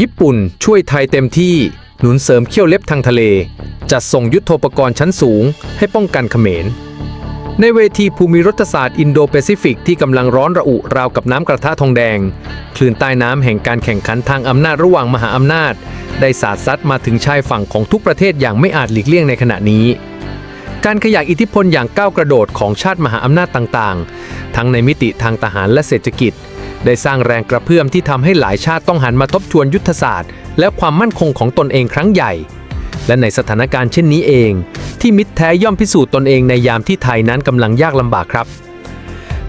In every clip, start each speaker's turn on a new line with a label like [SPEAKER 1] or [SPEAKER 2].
[SPEAKER 1] ญี่ปุ่นช่วยไทยเต็มที่หนุนเสริมเขี้ยวเล็บทางทะเล จัดส่งยุทโธปกรณ์ชั้นสูงให้ป้องกันเขมร ในเวทีภูมิรัฐศาสตร์อินโดแปซิฟิกที่กำลังร้อนระอุราวกับน้ำกระทะทองแดง คลื่นใต้น้ำแห่งการแข่งขันทางอำนาจระหว่างมหาอำนาจ ได้สาดซัดมาถึงชายฝั่งของทุกประเทศอย่างไม่อาจหลีกเลี่ยงในขณะนี้การขยายอิทธิพลอย่างก้าวกระโดดของชาติมหาอำนาจต่างๆ ทั้งในมิติทางทหารและเศรษฐกิจ ได้สร้างแรงกระเพื่อมที่ทำให้หลายชาติต้องหันมาทบทวนยุทธศาสตร์ และความมั่นคงของตนเองครั้งใหญ่ และในสถานการณ์เช่นนี้เอง ที่มิตรแท้ย่อมพิสูจน์ตนเองในยามที่ไทยนั้นกำลังยากลำบากครับ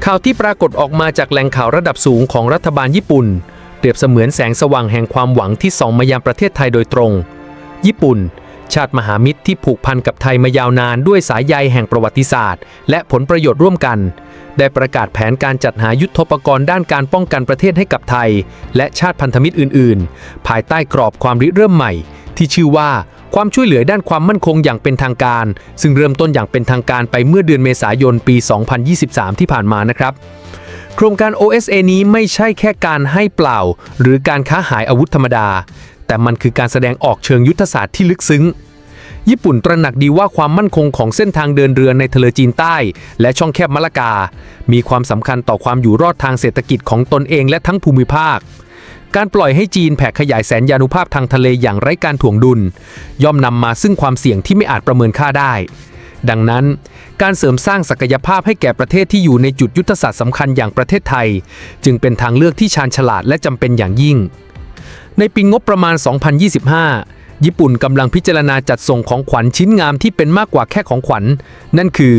[SPEAKER 1] ข่าวที่ปรากฏออกมาจากแหล่งข่าวระดับสูงของรัฐบาลญี่ปุ่น เปรียบเสมือนแสงสว่างแห่งความหวังที่ส่องมายังประเทศไทยโดยตรง ญี่ปุ่นชาติมหามิตรที่ผูกพันกับไทยมายาวนานด้วยสายใยแห่งประวัติศาสตร์ และผลประโยชน์ร่วมกัน ได้ประกาศแผนการจัดหายุทธปกรณ์ด้านการป้องกันประเทศให้กับไทย และชาติพันธมิตรอื่น ๆ ภายใต้กรอบความริเริ่มใหม่ ที่ชื่อว่าความช่วยเหลือด้านความมั่นคงอย่างเป็นทางการ ซึ่งเริ่มต้นอย่างเป็นทางการไปเมื่อเดือนเมษายนปี 2023 ที่ผ่านมานะครับโครงการ OSA นี้ไม่ใช่แค่การให้เปล่า หรือการค้าหายอาวุธธรรมดา แต่มันคือการแสดงออกเชิงยุทธศาสตร์ที่ลึกซึ้ง ญี่ปุ่นตระหนักดีว่าความมั่นคงของเส้นทางเดินเรือในทะเลจีนใต้ และช่องแคบมะละกา มีความสำคัญต่อความอยู่รอดทางเศรษฐกิจของตนเองและทั้งภูมิภาค การปล่อยให้จีนแผ่ขยายแสนยานุภาพทางทะเลอย่างไร้การถ่วงดุล ย่อมนำมาซึ่งความเสี่ยงที่ไม่อาจประเมินค่าได้ ดังนั้น การเสริมสร้างศักยภาพให้แก่ประเทศที่อยู่ในจุดยุทธศาสตร์สำคัญอย่างประเทศไทย จึงเป็นทางเลือกที่ชาญฉลาดและจำเป็นอย่างยิ่งในปีงบประมาณ 2025 ญี่ปุ่นกำลังพิจารณาจัดส่งของขวัญชิ้นงามที่เป็นมากกว่าแค่ของขวัญ นั่นคือ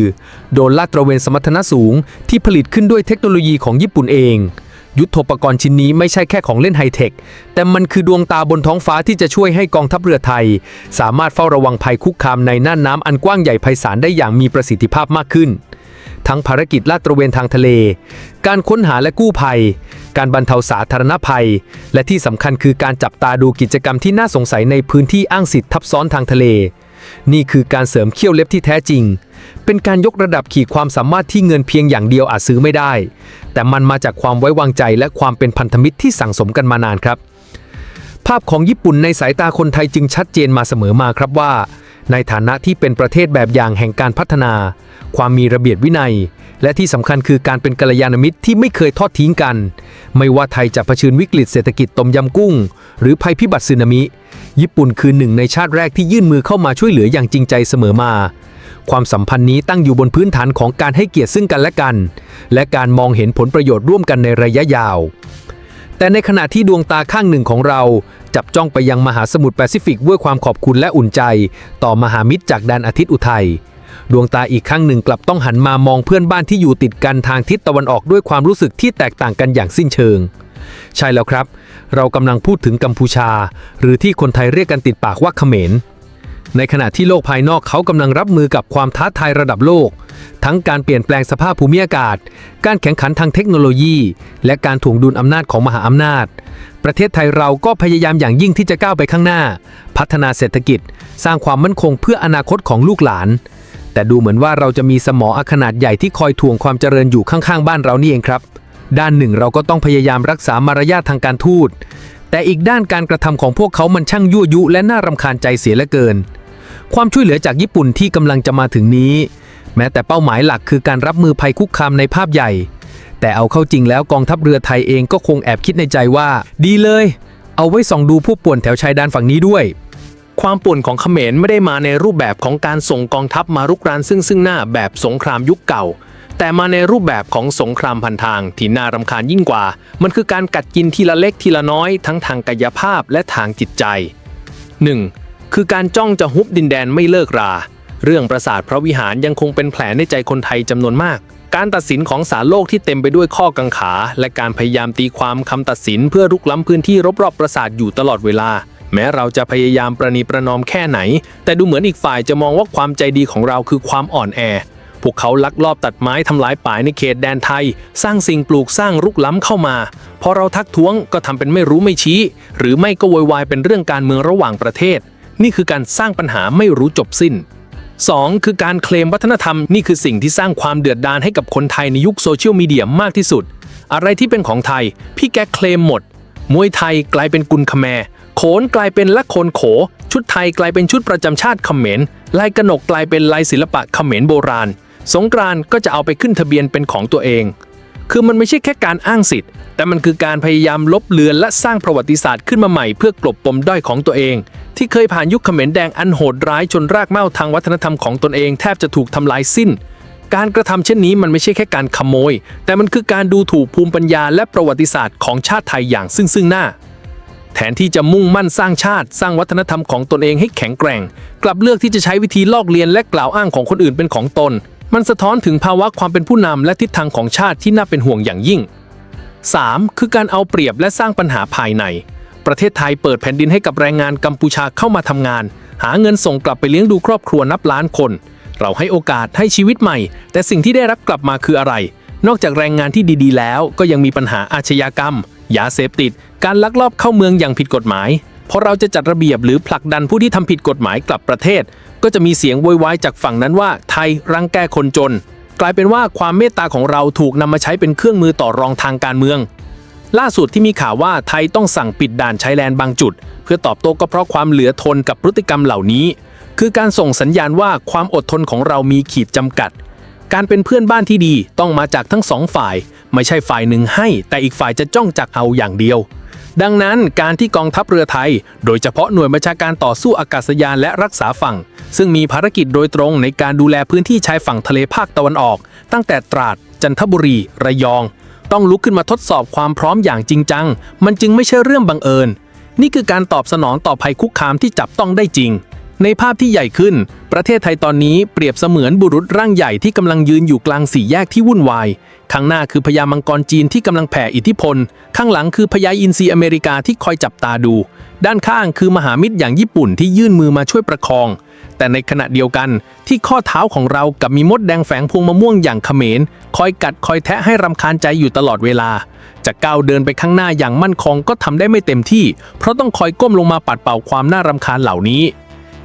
[SPEAKER 1] โดรนลาดตระเวนสมรรถนะสูง ที่ผลิตขึ้นด้วยเทคโนโลยีของญี่ปุ่นเอง ยุทธปกรณ์ชิ้นนี้ไม่ใช่แค่ของเล่นไฮเทค แต่มันคือดวงตาบนท้องฟ้าที่จะช่วยให้กองทัพเรือไทย สามารถเฝ้าระวังภัยคุกคามในน่านน้ำอันกว้างใหญ่ไพศาลได้อย่างมีประสิทธิภาพมากขึ้น ทั้งภารกิจลาดตระเวนทางทะเล การค้นหาและกู้ภัย การบรรเทาสาธารณภัย และที่สำคัญคือการจับตาดูกิจกรรมที่น่าสงสัยในพื้นที่อ้างสิทธิ์ทับซ้อนทางทะเล นี่คือการเสริมเขี้ยวเล็บที่แท้จริง เป็นการยกระดับขีดความสามารถที่เงินเพียงอย่างเดียวอาจซื้อไม่ได้ แต่มันมาจากความไว้วางใจและความเป็นพันธมิตรที่สั่งสมกันมานานครับ ภาพของญี่ปุ่นในสายตาคนไทยจึงชัดเจนมาเสมอมาครับว่า ในฐานะที่เป็นประเทศแบบอย่างแห่งการพัฒนา ความมีระเบียบวินัย และที่สำคัญคือการเป็นกัลยาณมิตรที่ไม่เคยทอดทิ้งกัน ไม่ว่าไทยจะเผชิญวิกฤตเศรษฐกิจต้มยำกุ้ง หรือภัยพิบัติสึนามิ ญี่ปุ่นคือหนึ่งในชาติแรกที่ยื่นมือเข้ามาช่วยเหลืออย่างจริงใจเสมอมา ความสัมพันธ์นี้ตั้งอยู่บนพื้นฐานของการให้เกียรติซึ่งกันและกัน และการมองเห็นผลประโยชน์ร่วมกันในระยะยาว แต่ในขณะที่ดวงตาข้างหนึ่งของเรา จับจ้องไปยังมหาสมุทรแปซิฟิกด้วยความขอบคุณและอุ่นใจ ต่อมหามิตรจากแดนอาทิตย์อุทัยดวงตาอีกข้างหนึ่งกลับต้องหันมามองเพื่อนบ้านที่อยู่ติดกันทางทิศตะวันออกด้วยความรู้สึกที่แตกต่างกันอย่างสิ้นเชิง ใช่แล้วครับ เรากำลังพูดถึงกัมพูชา หรือที่คนไทยเรียกกันติดปากว่าเขมรในขณะที่โลกภายนอกเขากำลังรับมือกับความท้าทายระดับโลก ทั้งการเปลี่ยนแปลงสภาพภูมิอากาศ การแข่งขันทางเทคโนโลยี และการถ่วงดุลอำนาจของมหาอำนาจ ประเทศไทยเราก็พยายามอย่างยิ่งที่จะก้าวไปข้างหน้า พัฒนาเศรษฐกิจ สร้างความมั่นคงเพื่ออนาคตของลูกหลาน แต่ดูเหมือนว่าเราจะมีสมออขนาดใหญ่ที่คอยถ่วงความเจริญอยู่ข้างๆ บ้านเรานี่เองครับ ด้านหนึ่งเราก็ต้องพยายามรักษามารยาททางการทูต แต่อีกด้านการกระทำของพวกเขามันช่างยั่วยุ และน่ารำคาญใจเสียเหลือเกิน ความช่วยเหลือจากญี่ปุ่นที่กำลังจะมาถึงนี้ แม้แต่เป้าหมายหลักคือการรับมือภัยคุกคามในภาพใหญ่ แต่เอาเข้าจริงแล้วกองทัพเรือไทยเองก็คงแอบคิดในใจว่า ดีเลย เอาไว้ส่องดูผู้ป่วนแถวชายแดนฝั่งนี้ด้วย ความป่วนของเขมรไม่ได้มาในรูปแบบของการส่งกองทัพมารุกรานซึ่งซึ่งหน้าแบบสงครามยุคเก่า แต่มาในรูปแบบของสงครามพันทางที่น่ารำคาญยิ่งกว่า มันคือการกัดกินทีละเล็กทีละน้อยทั้งทางกายภาพและทางจิตใจ 1. คือการจ้องจะฮุบดินแดนไม่เลิกรา เรื่องปราสาทพระวิหารยังคงเป็นแผลในใจคนไทยจำนวนมาก การตัดสินของศาลโลกที่เต็มไปด้วยข้อกังขา และการพยายามตีความคำตัดสินเพื่อรุกล้ำพื้นที่รอบๆปราสาทอยู่ตลอดเวลา แม้เราจะพยายามประนีประนอมแค่ไหน แต่ดูเหมือนอีกฝ่ายจะมองว่าความใจดีของเราคือความอ่อนแอ พวกเขาลักลอบตัดไม้ทำลายป่ายในเขตแดนไทย สร้างสิ่งปลูกสร้างรุกล้ำเข้ามา พอเราทักท้วงก็ทำเป็นไม่รู้ไม่ชี้ หรือไม่ก็โวยวายเป็นเรื่องการเมืองระหว่างประเทศ นี่คือการสร้างปัญหาไม่รู้จบสิ้น 2. คือการเคลมวัฒนธรรมนี่คือสิ่งที่สร้างความเดือดดาลให้กับคนไทยในยุคโซเชียลมีเดียมากที่สุด อะไรที่เป็นของไทย พี่แกเคลมหมด
[SPEAKER 2] มวยไทยกลายเป็นกุลขแมรโขนกลายเป็นละโคนโข ชุดไทยกลายเป็นชุดประจำชาติเขมรลายกระหนกกลายเป็นลายศิลปะเขมรโบราณ สงกรานต์ก็จะเอาไปขึ้นทะเบียนเป็นของตัวเอง คือมันไม่ใช่แค่การอ้างสิทธิ์ แต่มันคือการพยายามลบเลือนและสร้างประวัติศาสตร์ขึ้นมาใหม่เพื่อกลบปมด้อยของตัวเอง ที่เคยผ่านยุคเขมรแดงอันโหดร้ายจนรากเหง้าทางวัฒนธรรมของตนเองแทบจะถูกทำลายสิ้น การกระทำเช่นนี้มันไม่ใช่แค่การขโมย แต่มันคือการดูถูกภูมิปัญญาและประวัติศาสตร์ของชาติไทยอย่างซึ่งซึ่งหน้าแทนที่จะมุ่งมั่นสร้างชาติ สร้างวัฒนธรรมของตนเองให้แข็งแกร่ง กลับเลือกที่จะใช้วิธีลอกเลียนและกล่าวอ้างของคนอื่นเป็นของตน มันสะท้อนถึงภาวะความเป็นผู้นำและทิศทางของชาติที่น่าเป็นห่วงอย่างยิ่ง 3. คือการเอาเปรียบและสร้างปัญหาภายใน ประเทศไทยเปิดแผ่นดินให้กับแรงงานกัมพูชาเข้ามาทำงาน หาเงินส่งกลับไปเลี้ยงดูครอบครัวนับล้านคน เราให้โอกาสให้ชีวิตใหม่ แต่สิ่งที่ได้รับกลับมาคืออะไร นอกจากแรงงานที่ดีๆ แล้ว ก็ยังมีปัญหาอาชญากรรม ยาเสพติด การลักลอบเข้าเมืองอย่างผิดกฎหมาย พอเราจะจัดระเบียบหรือผลักดันผู้ที่ทำผิดกฎหมายกลับประเทศ ก็จะมีเสียงโวยวายจากฝั่งนั้นว่าไทยรังแกคนจน กลายเป็นว่าความเมตตาของเราถูกนำมาใช้เป็นเครื่องมือต่อรองทางการเมือง ล่าสุดที่มีข่าวว่าไทยต้องสั่งปิดด่านชายแดนบางจุด เพื่อตอบโต้ก็เพราะความเหลือทนกับพฤติกรรมเหล่านี้ คือการส่งสัญญาณว่าความอดทนของเรามีขีดจำกัด การเป็นเพื่อนบ้านที่ดีต้องมาจากทั้งสองฝ่าย ไม่ใช่ฝ่ายหนึ่งให้ แต่อีกฝ่ายจะจ้องจักเอาอย่างเดียว ดังนั้นการที่กองทัพเรือไทย โดยเฉพาะหน่วยบัญชาการต่อสู้อากาศยานและรักษาฝั่ง ซึ่งมีภารกิจโดยตรงในการดูแลพื้นที่ชายฝั่งทะเลภาคตะวันออก ตั้งแต่ตราด จันทบุรี ระยอง ต้องลุกขึ้นมาทดสอบความพร้อมอย่างจริงจัง มันจึงไม่ใช่เรื่องบังเอิญ นี่คือการตอบสนองต่อภัยคุกคามที่จับต้องได้จริง ในภาพที่ใหญ่ขึ้น ประเทศไทยตอนนี้เปรียบเสมือนบุรุษร่างใหญ่ที่กำลังยืนอยู่กลางสี่แยกที่วุ่นวาย ข้างหน้าคือพญามังกรจีนที่กำลังแผ่อิทธิพล ข้างหลังคือพญาอินทรีอเมริกาที่คอยจับตาดู ด้านข้างคือมหามิตรอย่างญี่ปุ่นที่ยื่นมือมาช่วยประคอง แต่ในขณะเดียวกันที่ข้อเท้าของเรากับมีมดแดงแฝงพวงมะม่วงอย่างเขมร คอยกัดคอยแทะให้รำคาญใจอยู่ตลอดเวลาจะก้าวเดินไปข้างหน้าอย่างมั่นคงก็ทำได้ไม่เต็มที่ เพราะต้องคอยก้มลงมาปัดเป่าความน่ารำคาญเหล่านี้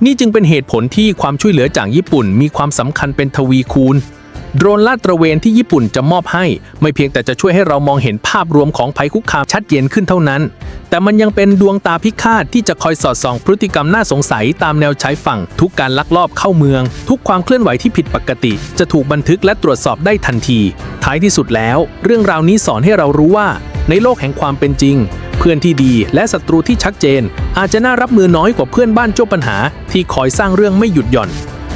[SPEAKER 2] นี่จึงเป็นเหตุผลที่ความช่วยเหลือจากญี่ปุ่นมีความสำคัญเป็นทวีคูณ โดรนลาดตระเวนที่ญี่ปุ่นจะมอบให้ ไม่เพียงแต่จะช่วยให้เรามองเห็นภาพรวมของภัยคุกคามชัดเจนขึ้นเท่านั้น แต่มันยังเป็นดวงตาพิฆาตที่จะคอยสอดส่องพฤติกรรมน่าสงสัยตามแนวชายฝั่ง ทุกการลักลอบเข้าเมือง ทุกความเคลื่อนไหวที่ผิดปกติ จะถูกบันทึกและตรวจสอบได้ทันที ท้ายที่สุดแล้ว เรื่องราวนี้สอนให้เรารู้ว่า ในโลกแห่งความเป็นจริง เพื่อนที่ดีและศัตรูที่ชัดเจน อาจจะน่ารับมือน้อยกว่าเพื่อนบ้านเจ้าปัญหา ที่คอยสร้างเรื่องไม่หยุดหย่อน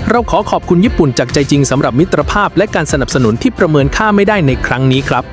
[SPEAKER 2] เราขอขอบคุณญี่ปุ่นจากใจจริงสำหรับมิตรภาพและการสนับสนุนที่ประเมินค่าไม่ได้ในครั้งนี้ครับ